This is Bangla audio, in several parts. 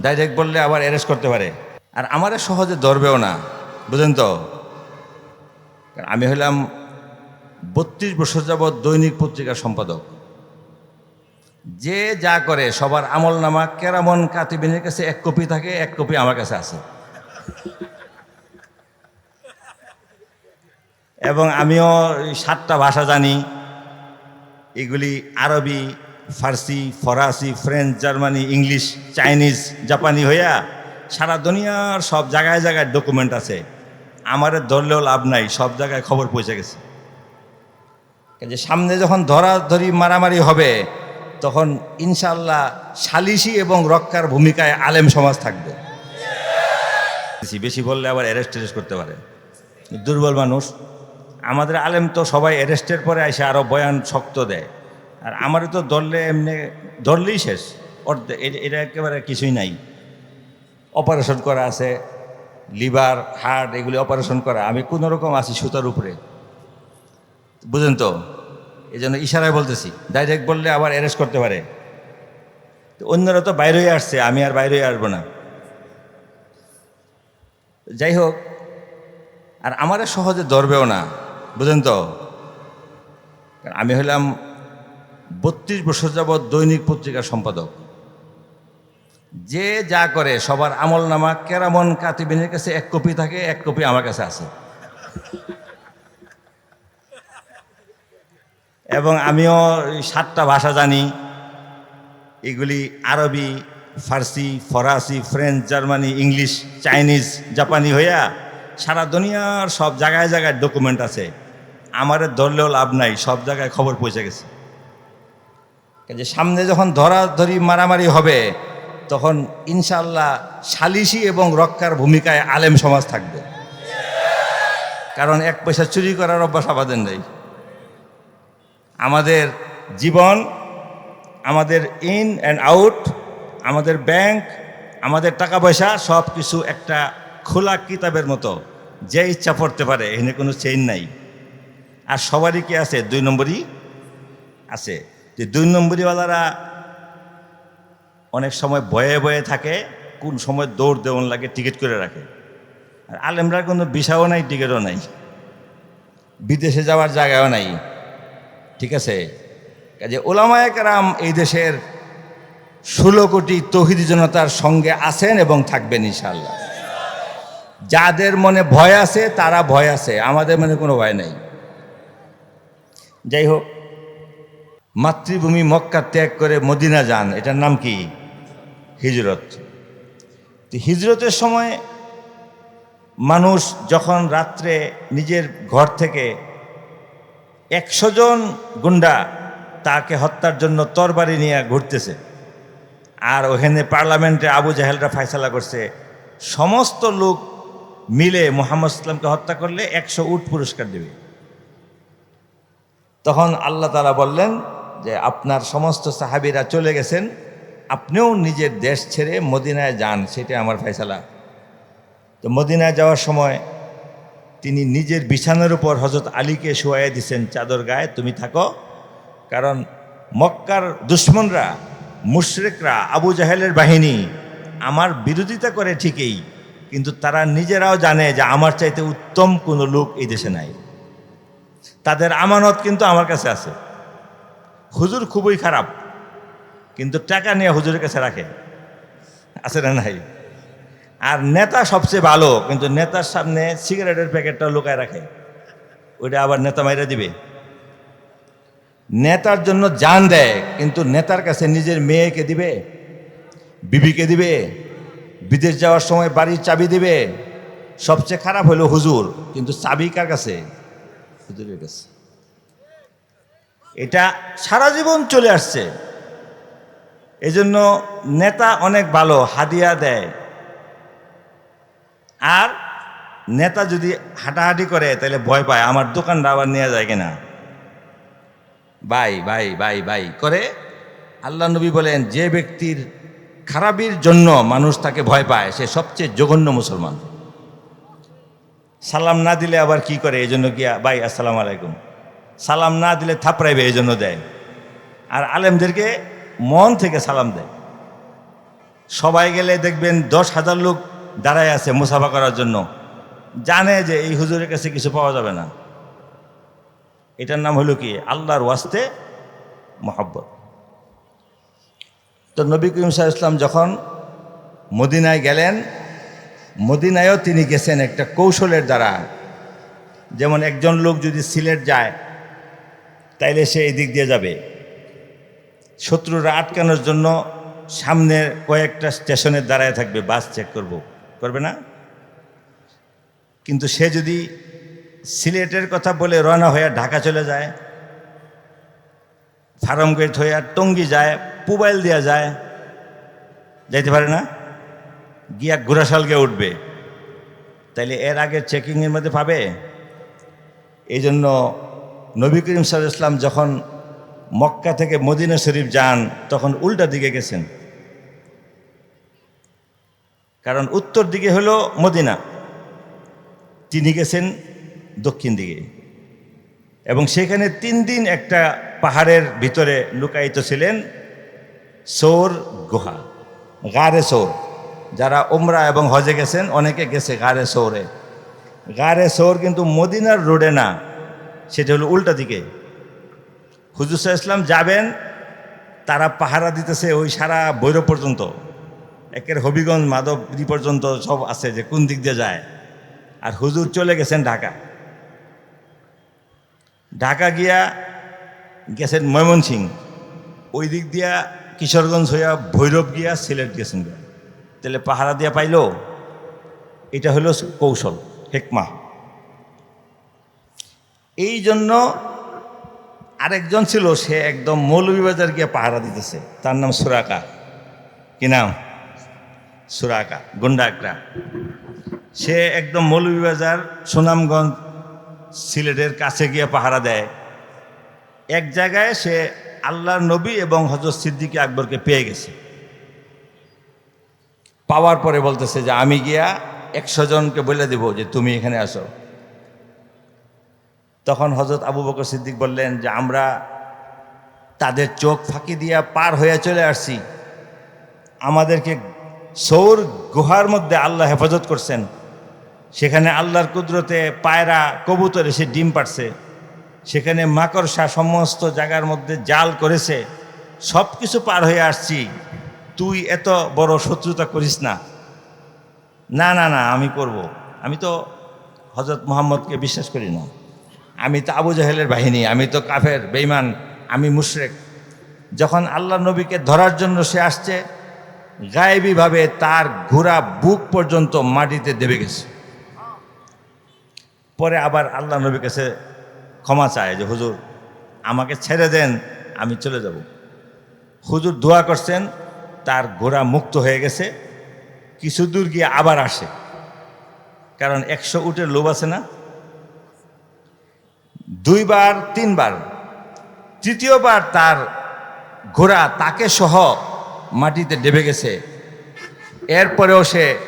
ডাইরেক্ট বললে আবার অ্যারেস্ট করতে পারে। আর আমারে সহজে ধরবেও না। বুঝলেন তো? আমি হলাম বত্রিশ বছর যাবৎ দৈনিক পত্রিকার সম্পাদক। যে যা করে, সবার আমল নামা, কেরামন কাতিবিনের কাছে এক কপি থাকে, এক কপি আমার কাছে আছে। এবং আমিও সাতটা ভাষা জানি। এগুলি আরবি ফার্সি, ফরাসি, ফ্রেঞ্চ, জার্মানি, ইংলিশ, চাইনিজ, জাপানি হইয়া সারা দুনিয়ার সব জায়গায় জায়গায় ডকুমেন্ট আছে। আমারে ধরলেও লাভ নাই, সব জায়গায় খবর পৌঁছে গেছে। যে সামনে যখন ধরাধরি মারামারি হবে, তখন ইনশাল্লাহ সালিসি এবং রক্ষার ভূমিকায় আলেম সমাজ থাকবে। বেশি বেশি বললে আবার অ্যারেস্ট করতে পারে। দুর্বল মানুষ। আমাদের আলেম তো সবাই অ্যারেস্টের পরে এসে আরও বয়ান শক্ত দেয়। আর আমারও তো ধরলে এমনি ধরলেই শেষ। অর্ধেক এ- এটা একেবারে কিছুই নাই। অপারেশন করা আছে, লিভার, হার্ট, এগুলি অপারেশন করা। আমি কোনো রকম আছি সুতার উপরে। বুঝেন তো? এই জন্য ইশারায় বলতেছি ডাইরেক্ট বললে আবার অ্যারেস্ট করতে পারে। তো অন্যরা তো বাইরে হয়ে আসছে, আমি আর বাইরে হয়ে আসব না। যাই হোক, আর আমারে সহজে ধরবেও না। বুঝেন তো? আমি হলাম বত্রিশ বছর যাবৎ দৈনিক পত্রিকার সম্পাদক। যে যা করে, সবার আমল নামা, কেরামন কাতিবিনের কাছে এক কপি থাকে, এক কপি আমার কাছে আছে। এবং আমিও সাতটা ভাষা জানি। এগুলি আরবি, ফার্সি, ফরাসি, ফ্রেঞ্চ, জার্মানি, ইংলিশ, চাইনিজ, জাপানি হইয়া সারা দুনিয়ার সব জায়গায় জায়গায় ডকুমেন্ট আছে। আমারে ধরলেও লাভ নাই, সব জায়গায় খবর পৌঁছে গেছে। যে সামনে যখন ধরাধরি মারামারি হবে, তখন ইনশাল্লাহ সালিসি এবং রক্ষার ভূমিকায় আলেম সমাজ থাকবে। কারণ এক পয়সা চুরি করার অভ্যাস আমাদের নেই। আমাদের জীবন, আমাদের ইন অ্যান্ড আউট আমাদের ব্যাংক আমাদের টাকা পয়সা সব কিছু একটা খোলা কিতাবের মতো, যে ইচ্ছা পড়তে পারে, এখানে কোনো চেইন নাই। আর সবারই কি আছে? দুই নম্বরই আছে। যে দুই নম্বরীওয়ালারা অনেক সময় বয়ে বয়ে থাকে, কোন সময় দৌড় দেওয়ান লাগে, টিকিট করে রাখে। আর আলেমরা কোনো বিষাও নাই, টিকিটও নাই। বিদেশে যাওয়ার জায়গাও নাই। ঠিক আছে? কাজে ওলামায় কারাম এই দেশের ষোলো কোটি তহিদি জনতার সঙ্গে আছেন এবং থাকবেন ইনশাল্লাহ যাদের মনে ভয় আছে, তারা ভয় আছে। আমাদের মনে কোনো ভয় নেই। যাই হোক মাতৃভূমি মক্কা ত্যাগ করে মদিনা যান, এটার নাম কি? হিজরত। হিজরতের সময় মানুষ যখন রাত্রে নিজের ঘর থেকে একশো জন গুন্ডা তাকে হত্যার জন্য তরবারি নিয়ে ঘুরতেছে, আর ওখানে পার্লামেন্টে আবু জাহেলরা ফায়সালা করছে, সমস্ত লোক মিলে মোহাম্মদ ইসলামকে হত্যা করলে একশো উট পুরস্কার দেবে। তখন আল্লাহ তালা বললেন যে আপনার সমস্ত সাহাবিরা চলে গেছেন, আপনিও নিজের দেশ ছেড়ে মদিনায় যান সেটা আমার ফয়সালা। তো মদিনায় যাওয়ার সময় তিনি নিজের বিছানার উপর হজরত আলীকে শোয়াই দিছেন চাদর গায়ে, তুমি থাকো। কারণ মক্কার দুশ্মনরা, মুশরেকরা, আবু জাহেলের বাহিনী আমার বিরোধিতা করে ঠিকই, কিন্তু তারা নিজেরাও জানে যে আমার চাইতে উত্তম কোনো লোক এই দেশে নাই। তাদের আমানত কিন্তু আমার কাছে আছে। হুজুর খুবই খারাপ, কিন্তু টাকা নিয়ে হুজুরের কাছে রাখে। আছে না নাই? আর নেতা সবচেয়ে ভালো, কিন্তু নেতার সামনে সিগারেটের প্যাকেটটা লুকায় রাখে। ওইটা আবার নেতা মাইরা দিবে। নেতার জন্য জান দেয়, কিন্তু নেতার কাছে নিজের মেয়েকে দিবে, বিবিকে দিবে, বিদেশ যাওয়ার সময় বাড়ির চাবি দিবে। সবচেয়ে খারাপ হলো হুজুর, কিন্তু চাবি কার কাছে? হুজুরের কাছে। এটা সারা জীবন চলে আসছে। এজন্য নেতা অনেক ভালো, হাদিয়া দেয়। আর নেতা যদি হাঁটাহাঁটি করে, তাহলে ভয় পায়, আমার দোকানটা আবার নেওয়া যায় কিনা। বাই বাই বাই বাই করে আল্লাহ নবী বলেন, যে ব্যক্তির খারাপির জন্য মানুষ তাকে ভয় পায়, সে সবচেয়ে জঘন্য মুসলমান। সালাম না দিলে আবার কি করে? এই জন্য কি, ভাই, আসসালামু আলাইকুম। সালাম না দিলে থাপড়াইবে এই জন্য দেয়। আর আলেমদেরকে মন থেকে সালাম দেয়। সবাই গেলে দেখবেন দশ হাজার লোক দাঁড়ায় আছে মুসাফা করার জন্য। জানে যে এই হুজুরের কাছে কিছু পাওয়া যাবে না। এটার নাম হলো কি? আল্লাহর ওয়াস্তে মহাব্বত। তো নবী করিম সাহা ইসলাম যখন মদিনায় গেলেন, মদিনায়ও তিনি গেছেন একটা কৌশলের দ্বারা। যেমন একজন লোক যদি সিলেট যায় তাইলে সে এই দিক দিয়ে যাবে। শত্রুরা আটকানোর জন্য সামনের কয়েকটা স্টেশনে দাঁড়ায় থাকবে, বাস চেক করব। করবে না? কিন্তু সে যদি সিলেটের কথা বলে রওনা হয়ে ঢাকা চলে যায় ফার্ম গেট হয়ে টঙ্গি যায়, পুবাইল দেওয়া যায়, যাইতে পারে না? গিয়া ঘোড়াশালকে উঠবে। তাইলে এর আগে চেকিংয়ের মধ্যে পাবে? এই জন্য নবী করিম সাল ইসলাম যখন মক্কা থেকে মদিনা শরীফ যান, তখন উল্টা দিকে গেছেন। কারণ উত্তর দিকে হলো মদিনা। তিনি গেছেন দক্ষিণ দিকে। এবং সেখানে তিন দিন একটা পাহাড়ের ভিতরে লুকায়িত ছিলেন সৌর গুহা, গারে সৌর। যারা ওমরা এবং হজে গেছেন, অনেকে গেছে গারে সৌরে। গারে সৌর কিন্তু মদিনার রোডে না। সেটা হলো উল্টা দিকে। হুজুর সাহা ইসলাম যাবেন, তারা পাহারা দিতেছে ওই সারা বৈরব পর্যন্ত। একের হবিগঞ্জ মাধবদি পর্যন্ত সব আছে যে কোন দিক দিয়ে যায়। আর হুজুর চলে গেছেন ঢাকা। ঢাকা গিয়া গেছেন ময়মনসিং ওই দিক দিয়া কিশোরগঞ্জ হইয়া ভৈরব গিয়া সিলেট গেছেন তাহলে পাহারা দিয়া পাইল, এটা হলো কৌশল, হেকমা। এই জন্য আরেকজন ছিল, সে একদম মৌলভীবাজার গিয়ে পাহারা দিতেছে। তার নাম সুরাকা। কি নাম? সুরাকা গুন্ডা একটা সে একদম মৌলভীবাজার সুনামগঞ্জ সিলেটের কাছে গিয়ে পাহারা দেয়। এক জায়গায় সে আল্লাহর নবী এবং হজরত সিদ্দিকে আকবরকে পেয়ে গেছে। পাওয়ার পরে বলতেছে যে, আমি গিয়া একশো জনকে বলে দেব যে, তুমি এখানে আসো। তখন হজরত আবু বকর সিদ্দিক বললেন যে, আমরা তাদের চোখ ফাঁকি দিয়া পার হয়ে চলে আসছি। আমাদেরকে সৌর গুহার মধ্যে আল্লাহ হেফাজত করছেন। সেখানে আল্লাহর কুদরতে পায়রা, কবুতর এসে ডিম পাড়ছে। সেখানে মাকড়সা সমস্ত জায়গার মধ্যে জাল করেছে। সব কিছু পার হয়ে আসছি। তুই এত বড় শত্রুতা করিস না। না না না, আমি করব। আমি তো হজরত মোহাম্মদকে বিশ্বাস করি না। আমি তো আবু জাহেলের বাহিনী, আমি তো কাফের বেইমান আমি মুশরেক। যখন আল্লাহ নবীকে ধরার জন্য সে আসছে, গায়েবীভাবে তার ঘোড়া বুক পর্যন্ত মাটিতে দেবে গেছে। পরে আবার আল্লাহ নবীর কাছে ক্ষমা চায় যে, হুজুর, আমাকে ছেড়ে দেন, আমি চলে যাব। হুজুর দোয়া করছেন, তার ঘোড়া মুক্ত হয়ে গেছে, কিছু দূর গিয়ে আবার আসে। কারণ একশো উটের লোভ আছে না? দুইবার, তিনবার। তৃতীয়বার তার ঘোড়া তাকে সহ মাটিতে ডেবে গেছে। এরপরেও সে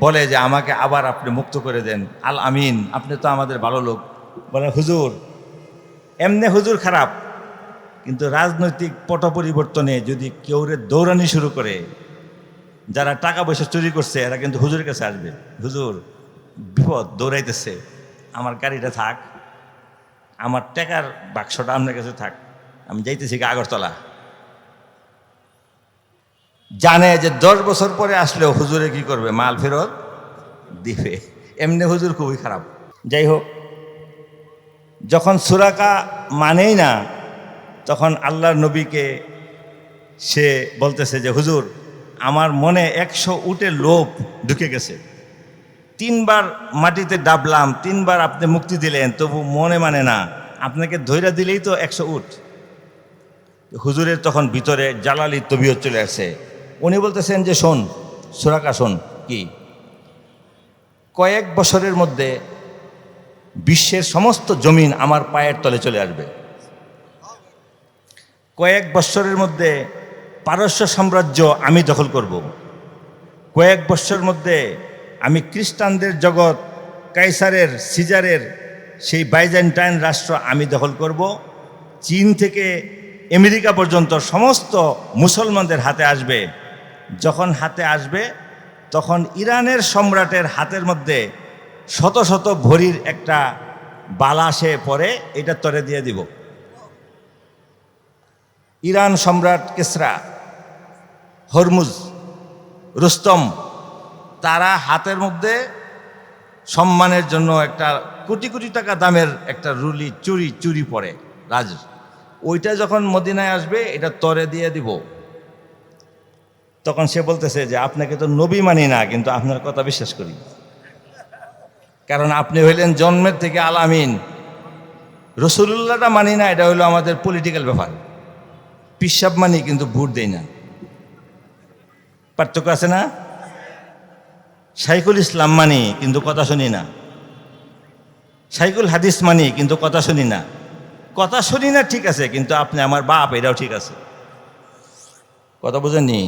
বলে যে, আমাকে আবার আপনি মুক্ত করে দেন। আল আমিন, আপনি তো আমাদের ভালো লোক। বলে, হুজুর, এমনি হুজুর খারাপ। কিন্তু রাজনৈতিক পট পরিবর্তনে যদি কেউ দৌড়ানি শুরু করে, যারা টাকা পয়সা চুরি করছে, এরা কিন্তু হুজুরের কাছে আসবে। হুজুর, বিপদ দৌড়াইতেছে। আমার গাড়িটা থাক। আমার টাকার বাক্সটা আপনার কাছে থাক। আমি যাইতেছি আগরতলা। জানে যে দশ বছর পরে আসলেও হুজুরে কি করবে? মাল ফেরত দিবে। এমনি হুজুর খুবই খারাপ। যাই হোক, যখন সুরাকা মানেই না, তখন আল্লাহর নবীকে সে বলতেছে যে, হুজুর, আমার মনে একশো উটের লোভ ঢুকে গেছে। তিনবার মাটিতে ডাবলাম, তিনবার আপনি মুক্তি দিলেন, তবু মনে মানে না। আপনাকে ধৈর্য দিলেই তো একশো উঠ হুজুরের তখন ভিতরে জালালি তবিয়ত চলে আসে। উনি বলতেছেন যে, শোন, সুরাকা শোন, কি? কয়েক বছরের মধ্যে বিশ্বের সমস্ত জমিন আমার পায়ের তলে চলে আসবে। কয়েক বৎসরের মধ্যে পারস্য সাম্রাজ্য আমি দখল করব। কয়েক বৎসরের মধ্যে আমি খ্রিস্টানদের জগৎ, কাইসারের, সিজারের, সেই বাইজেন্টাইন রাষ্ট্র আমি দখল করব। চীন থেকে আমেরিকা পর্যন্ত সমস্ত মুসলমানদের হাতে আসবে। যখন হাতে আসবে, তখন ইরানের সম্রাটের হাতের মধ্যে শত শত ভরির একটা বালা সে পরে, এটা তরে দিয়ে দিব। ইরান সম্রাট কেসরা, হরমুজ, রুস্তম তারা হাতের মধ্যে সম্মানের জন্য একটা কোটি কোটি টাকা দামের একটা রুলি চুরি চুরি পড়ে রাজ ওইটা যখন মদিনায় আসবে, এটা তরে দিয়ে দিব। তখন সে বলতেছে যে, আপনাকে তো নবী মানি না, কিন্তু আপনার কথা বিশ্বাস করি। কারণ আপনি হইলেন জন্মের থেকে আলামিন। রসুল্লাহটা মানি না, এটা হলো আমাদের পলিটিক্যাল ব্যাপার। পিসাব মানি, কিন্তু ভোট দেই না। পার্থক্য আছে না? সাইকুল ইসলাম মানি, কিন্তু কথা শুনি না। সাইকুল হাদিস মানি, কিন্তু কথা শুনি না। কথা শুনি না ঠিক আছে, কিন্তু আপনি আমার বাপ, এটাও ঠিক আছে। কথা বুঝেননি?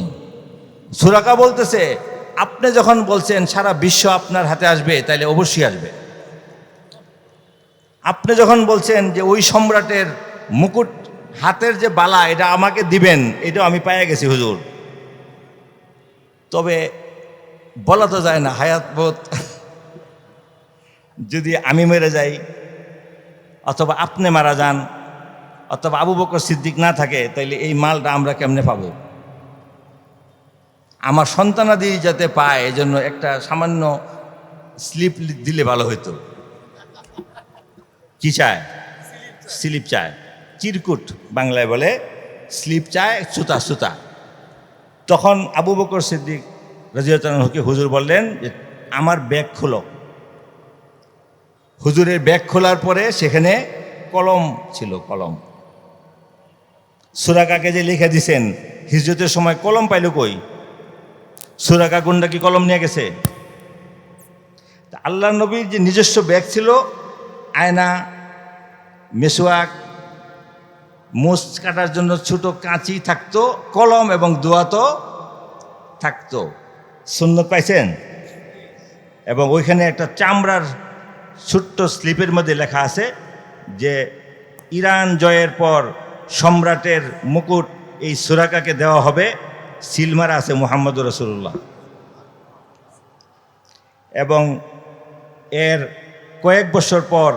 সুরাকা বলতেছে, আপনি যখন বলছেন, সারা বিশ্ব আপনার হাতে আসবে তাহলে অবশ্যই আসবে। আপনি যখন বলছেন যে ওই সম্রাটের মুকুট হাতের যে বালা, এটা আমাকে দিবেন, এটাও আমি পাইয়া গেছি, হুজুর। তবে বলা তো যায় না, হায়াত বোধ। যদি আমি মেরে যাই, অথবা আপনি মারা যান, অথবা আবু বকর সিদ্দিক না থাকে, তাইলে এই মালটা আমরা কেমনে পাবো? আমার সন্তানাদি যাতে পায়, এজন্য একটা সামান্য স্লিপ দিলে ভালো হতো কি চায়? স্লিপ চায়। চিরকুট বাংলায় বলে, স্লিপ চায়, সুতা সুতা। তখন আবু বকর সিদ্দিক রাজিয়াতকে হুজুর বললেন যে, আমার ব্যাগ খুলো। হুজুরের ব্যাগ খোলার পরে সেখানে কলম ছিল, কলম। সুরাকাকে যে লিখে দিছেন, হিজরতের সময় কলম পাইল কই? সুরাকা গুন্ডা কি কলম নিয়ে গেছে? আল্লাহ নবীর যে নিজস্ব ব্যাগ ছিল, আয়না মেসোয়াক মোষ কাটার জন্য ছোট কাঁচি থাকতো, কলম এবং দোয়া তো থাকতো। সুন্নত পাইছেন? এবং ওইখানে একটা চামড়ার ছোট্ট স্লিপের মধ্যে লেখা আছে যে, ইরান জয়ের পর সম্রাটের মুকুট এই সুরাকাকে দেওয়া হবে, সিলমারা আছে মোহাম্মদ রসুল্লাহ এবং এর কয়েক বছর পর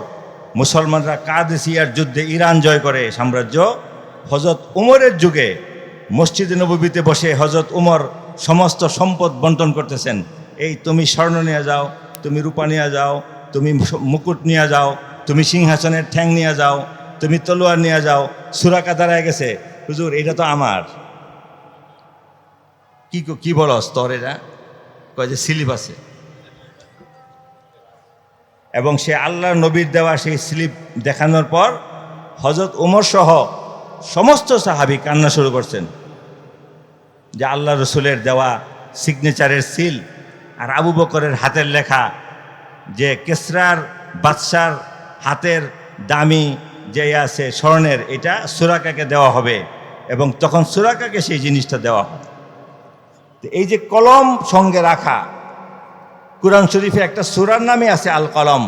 মুসলমানরা কাদেসিয়ার যুদ্ধে ইরান জয় করে সাম্রাজ্য। হজরত উমরের যুগে মসজিদ নবীতে বসে হজরত উমর সমস্ত সম্পদ বন্টন করতেছেন। এই তুমি স্বর্ণ নিয়ে যাও, তুমি রূপা নিয়ে যাও, তুমি মুকুট নিয়ে যাও, তুমি সিংহাসনের ঠ্যাং নিয়ে যাও, তুমি তলোয়ার নিয়ে যাও সুরাকা দাঁড়ায় গেছে। হুজুর, এটা তো আমার। কি কি বলো, স্তর এটা? কয় যে স্লিপ আছে। এবং সে আল্লাহ নবীর দেওয়া সেই স্লিপ দেখানোর পর হজরত উমর সহ সমস্ত সাহাবি কান্না শুরু করছেন। যে আল্লাহ রসুলের দেওয়া সিগনেচারের সিল আর আবু বকরের হাতের লেখা যে কেসরার বাদশার হাতের দামি যে আছে স্বর্ণের, এটা সুরাকাকে দেওয়া হবে এবং তখন সুরাকাকে সেই জিনিসটা দেওয়া হবে। এই যে কলম সঙ্গে রাখা, কোরআন শরীফে একটা সুরার নামে আছে আল কলম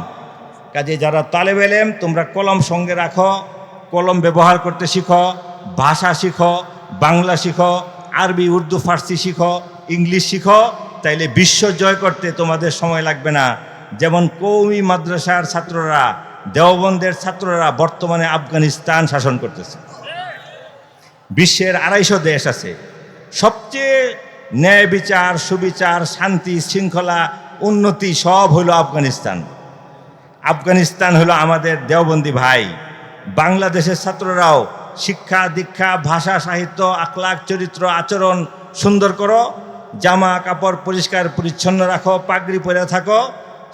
কাজে যারা তালেব এলেম, তোমরা কলম সঙ্গে রাখো, কলম ব্যবহার করতে শিখো, ভাষা শিখো, বাংলা শিখো আরবি, উর্দু, ফার্সি শিখো, ইংলিশ শিখো, তাইলে বিশ্ব জয় করতে তোমাদের সময় লাগবে না। যেমন কৌমি মাদ্রাসার ছাত্ররা, দেওবন্দের ছাত্ররা বর্তমানে আফগানিস্তান শাসন করতেছে। বিশ্বের আড়াইশো দেশ আছে। সবচেয়ে ন্যায় বিচার, সুবিচার, শান্তি, শৃঙ্খলা, উন্নতি সব হলো আফগানিস্তান। আফগানিস্তান হলো আমাদের দেওবন্দি ভাই। বাংলাদেশের ছাত্ররাও শিক্ষা, দীক্ষা, ভাষা, সাহিত্য আকলাক চরিত্র, আচরণ সুন্দর করো। জামা কাপড় পরিষ্কার, পরিচ্ছন্ন রাখো, পাগড়ি পরে থাকো।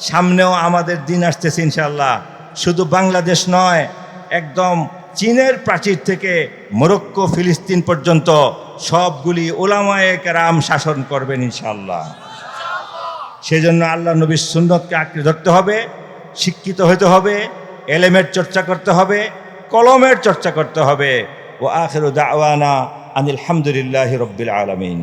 সামনেও আমাদের দিন আসতেছে ইনশাল্লাহ শুধু বাংলাদেশ নয়, একদম চীনের প্রাচীর থেকে মোরক্কো, ফিলিস্তিন পর্যন্ত সবগুলি ওলামায়ে কেরাম শাসন করবেন ইনশাল্লাহ সেজন্য আল্লাহ নবীর সুন্নতকে আঁকড়ে ধরতে হবে, শিক্ষিত হতে হবে, এলেমের চর্চা করতে হবে কলমের চর্চা করতে হবে। ও আখের দাওয়ানা আনিল হামদুলিল্লাহ রব্বিল আলমিন।